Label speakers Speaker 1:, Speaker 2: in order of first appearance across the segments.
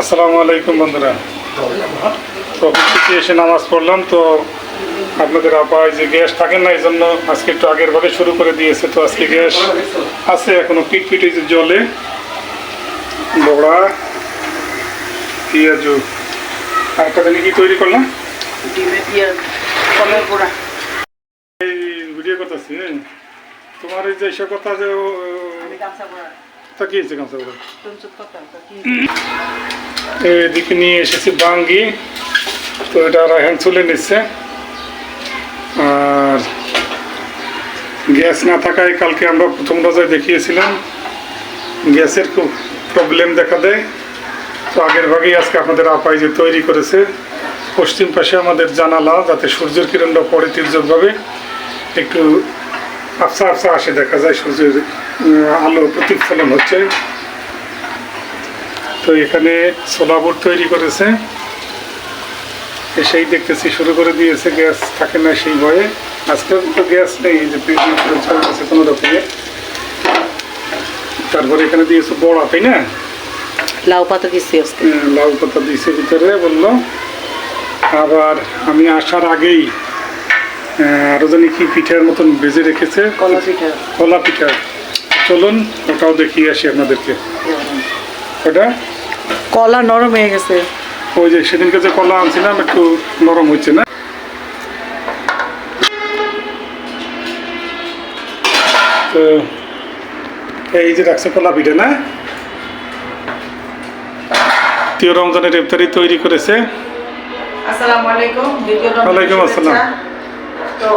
Speaker 1: আসসালামু আলাইকুম বন্ধুরা। তো থেকে এসে নামাজ পড়লাম তো আপনাদের আপা এই যে গ্যাস থাকেন না এই জন্য আজকে একটু আগের ভাগে শুরু করে দিয়েছে। তো আজকে গ্যাস আছে এখনও পিট পিট এই যে জলে বড়া পেঁয়াজু। আর একটা জানি কি তৈরি করলাম? এই ভিডিও করতেছি তোমার এই যে এসব কথা যে ও-
Speaker 2: আমি গামছা গোড়া
Speaker 1: তা কি হয়েছে কামসা করে
Speaker 2: টুনচুপ কথা কি?
Speaker 1: এদিকে নিয়ে এসেছি বাঙ্গি। তো এটা রায়হান চলে নিচ্ছে আর গ্যাস না থাকায় কালকে আমরা প্রথম রোজায় দেখিয়েছিলাম। গ্যাসের খুব প্রবলেম দেখা দেয়। তো আগের ভাগেই আজকে আপনাদের আপাই যে তৈরি করেছে পশ্চিম পাশে আমাদের জানালা যাতে সূর্যের কিরণটা পড়ে তির্যকভাবে একটু আফসা আফসা আসে দেখা যায় সূর্যের আহ, আলো প্রতিফলন হচ্ছে। তো এখানে সোলাবুট তৈরি করেছে। সেই দেখতেছি শুরু করে দিয়েছে গ্যাস থাকে না সেই ভয়ে। আজকে তো গ্যাস নেই যে চলতেছে কোনো রকমে। তারপরে এখানে দিয়েছে বড়া তাই না?
Speaker 2: লাউ পাতা দিচ্ছি
Speaker 1: লাউ পাতা দিয়েছে ভিতরে বলল। আবার আমি আসার আগেই আরও জানি কি পিঠার মতন ভেজে রেখেছে।
Speaker 2: কলা পিঠা।
Speaker 1: কলা পিঠা। চলুন ওটাও দেখিয়ে আসি আপনাদেরকে। ওটা
Speaker 2: কলা নরম হয়ে গেছে।
Speaker 1: ওই যে সেদিনকে যে কলা আনছিলাম একটু নরম হচ্ছে না? তো এই যে রাখছে কলা পিঠে না? তিয় রমজানের ইফতারি তৈরি করেছে।
Speaker 2: আসসালামু আলাইকুম দ্বিতীয়
Speaker 1: ওয়ালাইকুম আসসালাম।
Speaker 2: তো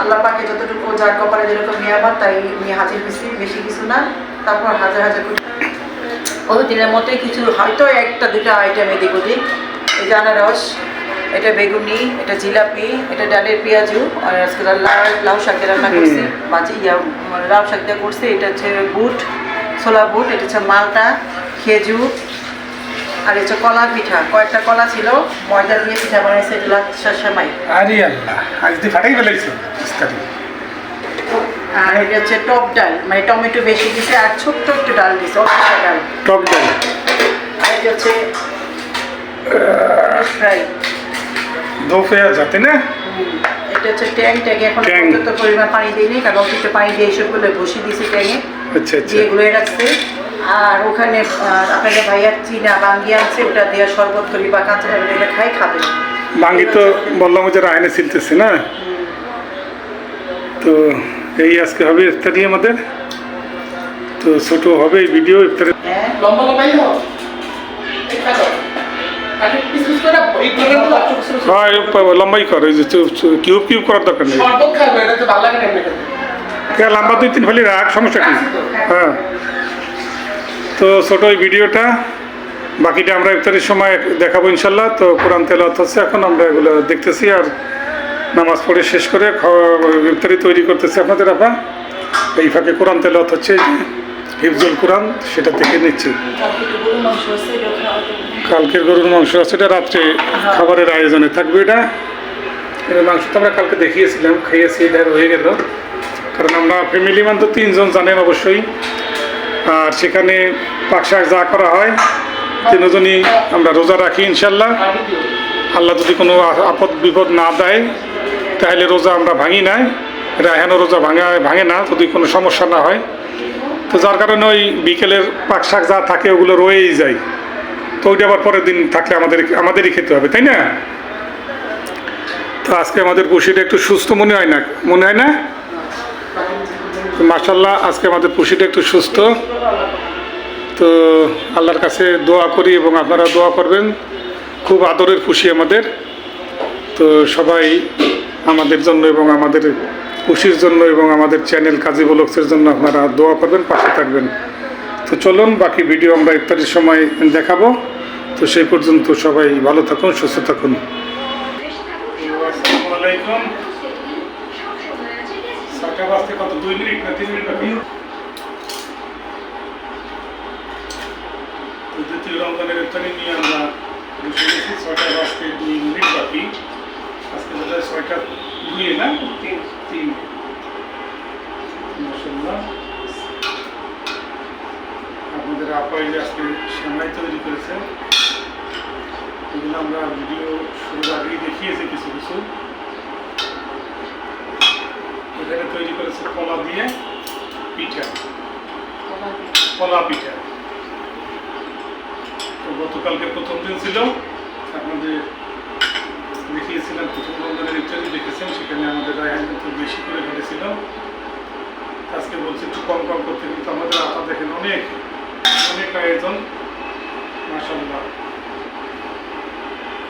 Speaker 2: আল্লাহ পাকে যতটুকু যার কপালে যেরকম নিয়ামত তাই নিয়ে হাজির হয়েছি বেশি কিছু না। তারপর হাজার হাজার কোটি প্রতিদিনের মতোই কিছু হয়তো একটা দুটো আইটেম এদিক ওদিক এই যে আনারস এটা বেগুনি এটা জিলাপি এটা ডালের পেঁয়াজু আর আজকে লাউ লাউ শাক দিয়ে রান্না করছি বাজি ইয়া মানে লাউ শাক দিয়ে করছি এটা হচ্ছে বুট ছোলা বুট এটা হচ্ছে মালটা খেজুর আর হচ্ছে কলা পিঠা কয়েকটা কলা ছিল ময়দা দিয়ে পিঠা বানাইছে লাচ্ছা সেমাই।
Speaker 1: আরে আল্লাহ আজ দিয়ে ফাটাই ফেলাইছে
Speaker 2: আর এটা হচ্ছে টক ডাল মানে টমেটো বেশি দিছে আর ছোট্ট একটু ডাল দিছে অল্প ডাল।
Speaker 1: টক ডাল।
Speaker 2: আর এটা হচ্ছে ফ্রাই।
Speaker 1: দো যাতে না?
Speaker 2: এটা হচ্ছে ট্যাং ট্যাগে এখন
Speaker 1: ট্যাং।
Speaker 2: পর্যন্ত পরিমাণ পানি দিইনি কারণ একটু পানি দিয়ে এইসবগুলো বসি দিয়েছি ট্যাঙে।
Speaker 1: আচ্ছা আচ্ছা।
Speaker 2: গুলোয় রাখছে। আর ওখানে আপনাদের ভাইয়ার চীনা বাঙ্গি আনছে ওটা দিয়ে শরবত করি বা কাঁচা এটা খাই খাবে।
Speaker 1: বাঙ্গি তো বললাম যে রায়নে ছিলতেছে না? তো এই আজকে হবে ইফতারি আমাদের। তো ছোট হবে এই ভিডিও ইফতারি
Speaker 2: হ্যাঁ।
Speaker 3: লম্বা লম্বাই
Speaker 1: হ্যাঁ লম্বাই কর ওই যে কিউব কিউব করার দরকার নেই। লম্বা দুই তিন ফেলি রাখ সমস্যা কি? হ্যাঁ। তো ছোট এই ভিডিওটা, বাকিটা আমরা ইফতারির সময় দেখাবো ইনশাল্লাহ। তো কোরআন তেলাওয়াত হচ্ছে, এখন আমরা এগুলো দেখতেছি আর নামাজ পড়ে শেষ করে ইফতারি তৈরি করতেছি। আপনাদের আপা এই ফাঁকে কোরআন তেলাওয়াত হচ্ছে হিফজুল কোরআন, সেটা থেকে নিচ্ছি। কালকের গরুর মাংস আছে, এটা রাত্রে খাবারের আয়োজনে থাকবে এটা। এটা মাংস তো আমরা কালকে দেখিয়েছিলাম, খাইয়েছি, এটা হয়ে গেল। কারণ আমরা ফ্যামিলি মান তো তিনজন জানেন অবশ্যই। আর সেখানে পাকশাক যা করা হয়, তিনজনই আমরা রোজা রাখি ইনশাল্লাহ। আল্লাহ যদি কোনো আপদ বিপদ না দেয়, তাহলে রোজা আমরা ভাঙি নাই। রায়হানও রোজা ভাঙা, ভাঙে না, যদি কোনো সমস্যা না হয়। তো যার কারণে ওই বিকেলের পাক শাক যা থাকে, ওগুলো রয়েই যায়। তো ওইটা আবার পরের দিন থাকলে আমাদের, আমাদেরই খেতে হবে, তাই না? তো আজকে আমাদের পুষিটা একটু সুস্থ মনে হয় না, মনে হয় না? মাসাল্লাহ আজকে আমাদের পুষিটা একটু সুস্থ। তো আল্লাহর কাছে দোয়া করি এবং আপনারা দোয়া করবেন। খুব আদরের খুশি আমাদের। তো সবাই আমাদের জন্য এবং আমাদের খুশির জন্য এবং আমাদের চ্যানেল কাজী ব্লগসের জন্য আপনারা দোয়া করবেন, পাশে থাকবেন। তো চলুন, বাকি ভিডিও আমরা ইত্যাদির সময় দেখাবো। তো সেই পর্যন্ত সবাই ভালো থাকুন, সুস্থ থাকুন। ছয়টা বাজতে কত? দুই মিনিট না তিন মিনিট বাকি? দ্বিতীয় রমজানের আমরা ছয়টা বাজতে দুই মিনিট বাকি। আজকে বোধ হয় ছয়টা তৈরি করেছে আমরা ভিডিও শুরুর আগেই দেখিয়েছি কিছু কিছু এখানে তৈরি করেছে কলা দিয়ে পিঠা। কলা পিঠা। তো গতকালকে প্রথম দিন ছিল। আপনাদের দেখিয়েছিলাম প্রথম রমজানের ইত্যাদি দেখেছেন সেখানে আমাদের রায়হান কিন্তু বেশি করে ফেলেছিল। আজকে বলছি একটু কম কম করতে কিন্তু আমাদের আটা দেখেন অনেক অনেক আয়োজন মাসাল্লাহ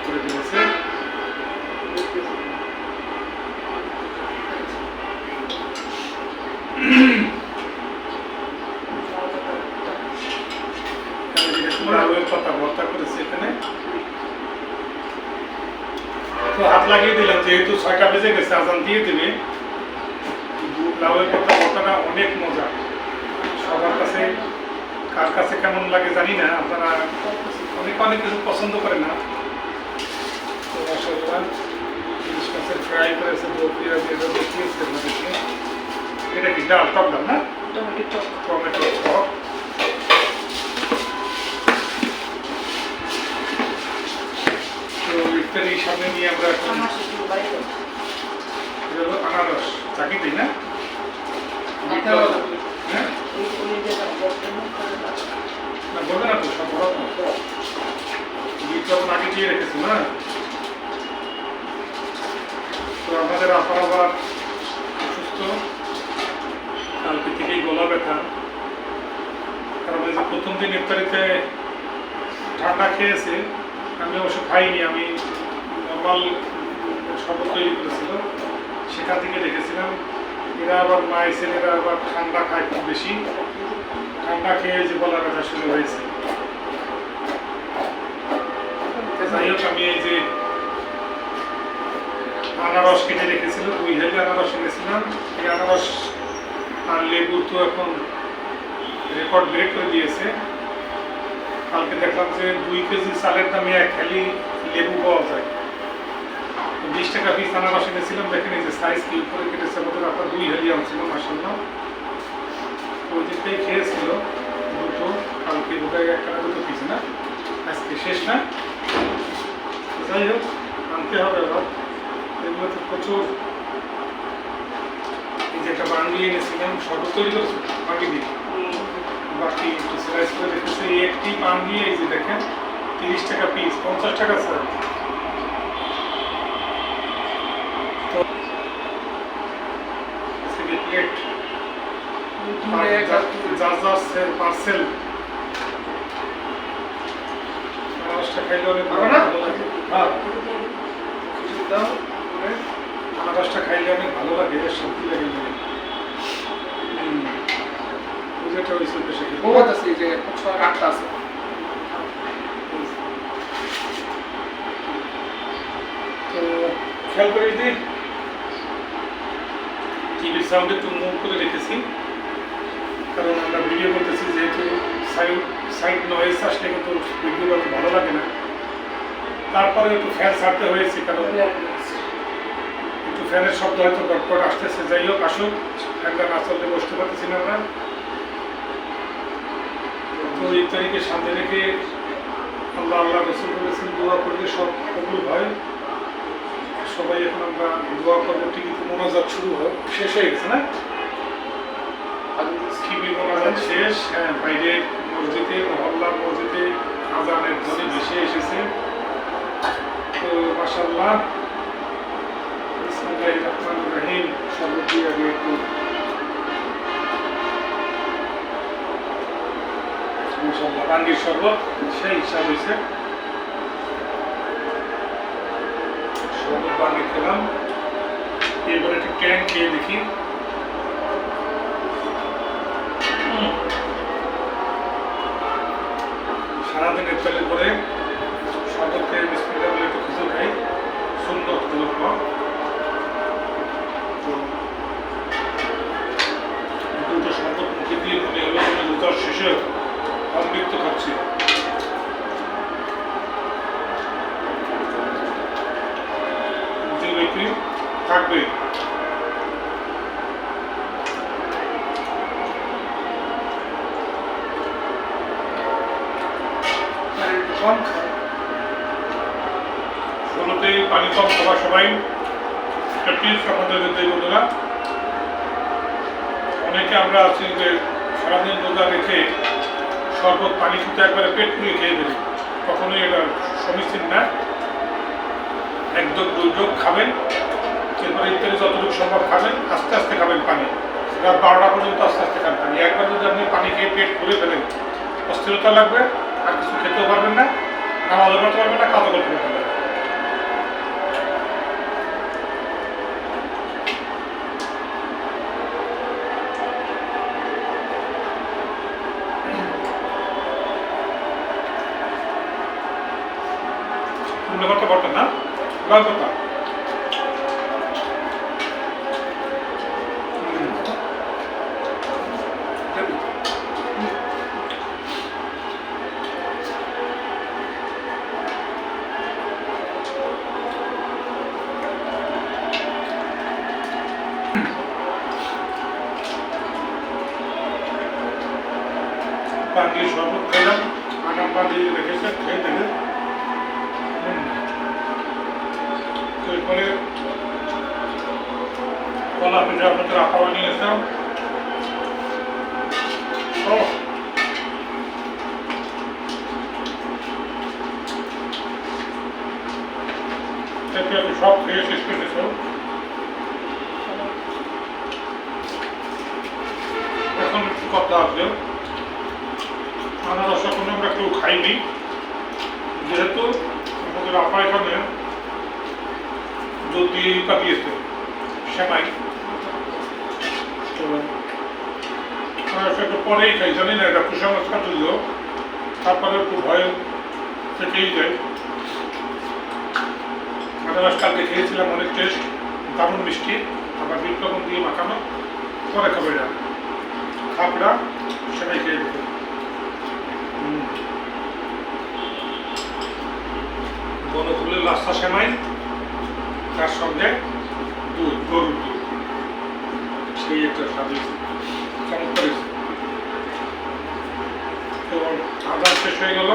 Speaker 1: করে ফেলেছে এখানে যেহেতু লাউয়ের পাতা ভর্তা করেছে এখানে তো হাত লাগিয়ে দিলাম যেহেতু ছয়টা বেজে গেছে আজান দিয়ে দেবে। লাউয়ের পাতা ভর্তাটা অনেক মজা। সবার কাছে কার কাছে কেমন লাগে জানি না আপনারা অনেক অনেক কিছু পছন্দ করে না। তো মাসাল্লাহ ইলিশ মাছের ফ্রাই করেছে দো পেঁয়াজ এটা দেখিয়েছে আমাদেরকে এটা কি ডাল টক ডাল না?
Speaker 2: টমেটো টক
Speaker 1: টমেটো টক ইত্যাদি সামনে নিয়ে আমরা আনারস। চাকি দিই না হ্যাঁ। না বলবে না তো সব বড় তো। আগে দিয়ে রেখেছি না? তো আমাদের আপার আবার অসুস্থ। কালকে থেকেই গলা ব্যথা। কারণ ওই যে প্রথম দিন ইফতারিতে ঠান্ডা খেয়েছে আমি অবশ্য খাইনি আমি নর্মাল শরবত তৈরি করেছিল সেখান থেকে রেখেছিলাম এরা আবার মায়ের ছেলেরা আবার ঠান্ডা খায় খুব বেশি। ঠান্ডা খেয়ে যে গলা ব্যথা শুরু হয়েছে। যাই হোক, আমি এই যে আনারস কিনে রেখেছিল, দুই হাজার আনারস এনেছিলাম। এই আনারস আর লেবু তো এখন রেকর্ড ব্রেক করে দিয়েছে। কালকে দেখলাম যে দুই কেজি চালের দামে এক খালি লেবু পাওয়া যায়। বিশ টাকা পিস আনারস এনেছিলাম দেখেন এই যে সাইজ কি উপরে কেটেছে, আমাদের আপনার দুই হালি আনছিল মাসাল্লাহ তো ওই দিকটাই খেয়েছিল, দুটো, কালকে বোধহয় একটা দুটো পিস না? আজকে শেষ না? যাই হোক, আনতে হবে আবার। এগুলো তো প্রচুর। এই যে একটা বান দিয়ে এনেছিলাম শরবত তৈরি করেছ, বাকি দিয়ে বাকি একটু স্লাইস করে রেখেছে, এই একটি পান দিয়ে এই যে দেখেন, তিরিশ টাকা পিস পঞ্চাশ টাকা স্যার তো প্লেট
Speaker 3: দূরে একটা
Speaker 1: যার যার সেল পার্সেল আনারসটা খাইলে অনেক ভালো
Speaker 3: ভালো
Speaker 1: লাগে। হ্যাঁ।
Speaker 3: কিছু দাও করে।
Speaker 1: আনারসটা খাইলে অনেক ভালো লাগে শান্তি লাগে হুম। পূজাটা হয়েছে
Speaker 3: বহুত আছে যে ছয় আটটা আছে।
Speaker 1: তো খেয়াল করে যদি টিভির সাউন্ড একটু মুভ করে রেখেছি কারণ আমরা ভিডিও করতেছি যেহেতু সাইড সাইড নয়েজ আসলে কিন্তু ভিডিওটা অত ভালো লাগে না। তারপরে একটু ফ্যান ছাড়তে হয়েছে, কারণ একটু ফ্যানের শব্দ হয়তো গটপট আসতেছে। যাই হোক আসুক ফ্যানটা না চললে বসতে পারতেছি না আমরা। তো তারিখে সামনে রেখে আল্লাহ আল্লাহ রসুল বলেছেন, দোয়া করলে সব কবুল হয়। সবাই এখন আমরা দোয়া করব টিভিতে মোনাজাত শুরু হয় শেষ হয়ে গেছে না? টিভি মোনাজাত শেষ? হ্যাঁ বাইরে মসজিদে মহল্লার মসজিদে আজানের ধ্বনি ভেসে এসেছে। তো মাসাল্লাহ বিসমিল্লাহির রহমানির রহিম সর্বপ্রিয় আগে একটু মাসাল্লাহ রাঙ্গির শরবত সেই হিসাব হয়েছে। শরবত বানিয়ে খেলাম। এরপরে একটু ট্যাং খেয়ে দেখি। সারাদিনের ফেলে পরে শরবত খেয়ে বিস্কুট বলে একটু খিচুড়ি খাই সুন্দর হলো পর তো দুটো শরবত মুখে দিয়ে মনে হলো মনে দুটার শেষে অমৃত খাচ্ছি যে ব্যক্তি থাকবে
Speaker 3: কম খাও
Speaker 1: পানি কম সবাই। বন্ধুরা। অনেকে আমরা আছি যে সারাদিন রোজা রেখে শরবত পানি খেতে একবারে পেট পুড়িয়ে খেয়ে ফেলি। কখনোই এটা সমীচীন না। একদম দুর্যোগ খাবেন। এরপরে ইত্যাদি যতটুকু সম্ভব খাবেন, আস্তে আস্তে খাবেন পানি। রাত বারোটা পর্যন্ত আস্তে আস্তে খান পানি। একবার যদি আপনি পানি খেয়ে পেট ভরে ফেলেন, অস্থিরতা লাগবে। আর কিছু খেতেও পারবেন না নামাজও করতে পারবেন না কাজও করতে পারবেন না পূর্ণ করতে পারতেন না লাল কথা পানি শরবত খেলাম আনাম পানি রেখেছে খেয়ে দেখে তো এরপরে কলা পিঠা আপনাদের আপাও নিয়ে এসলাম আমি সব খেয়ে শেষ করে এখন একটু কথা আছে। আনারস এখন আমরা কেউ খাইনি। যেহেতু আমাদের আপা এখানে দিয়ে পাঠিয়েছে সেমাই। একটু পরেই খাই, জানি না, এটা কুসংস্কার যদিও। তারপরে একটু ভয় থেকেই যায়। আনারস কালকে খেয়েছিলাম, অনেক টেস্ট দারুণ মিষ্টি। আবার লবণ দিয়ে মাখানো, পরে খাবে এটা। খাপড়া, সেটাই খেয়ে দেবে বনফুলের লাস্তা সেমাই, তার সঙ্গে সেই একটা চমৎকার তো আদার শেষ হয়ে গেল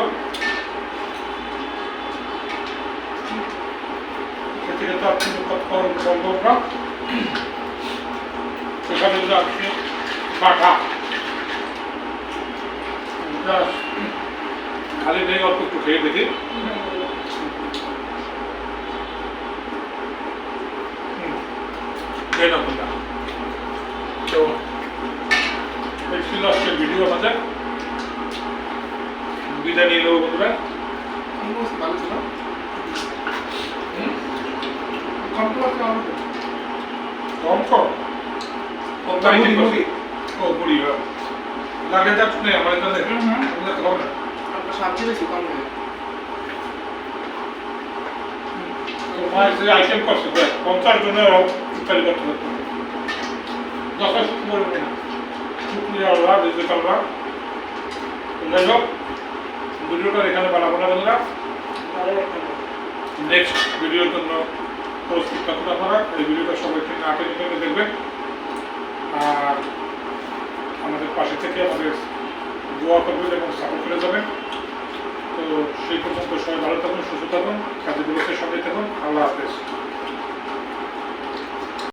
Speaker 1: খেতে আর কিন্তু তৎক্ষণ সম্ভব না সেখানে যদি আপনি Just খালি নেই অল্প একটু খেয়ে দেখি খেয়ে না তো এই ছিল আজকের ভিডিও আমাদের বিদায় নিয়ে নেব বন্ধুরা।
Speaker 3: ভালো ছিল? কম আছে
Speaker 1: কম কম তাই ঠিক
Speaker 3: মুড়ি,
Speaker 1: ও হ্যাঁ লাগে যাচ্ছ নেই আমার এখানে
Speaker 3: হুম, হুম।
Speaker 1: আমাদের তো হবে
Speaker 3: আমরা সবজি বেশি কম
Speaker 1: যে আইটেম করছে পঞ্চাশ জনের ইত্যাদি করতে যথেষ্ট পরিমাণে শুক্রিয়া আল্লাহ রিজিক আল্লাহ যাই হোক ভিডিওটা এখানে বানাবো না বন্ধুরা নেক্সট ভিডিওর জন্য প্রস্তুত থাকুন আপনারা এই ভিডিওটা সবাই থেকে আটে নিতে দেখবেন আর আমাদের পাশে থেকে আমাদের দোয়া করবেন এবং সাপোর্ট করে যাবেন তো সেই পর্যন্ত সবাই ভালো থাকুন সুস্থ থাকুন কাজে দিবসের সঙ্গে থাকুন আল্লাহ হাফেজ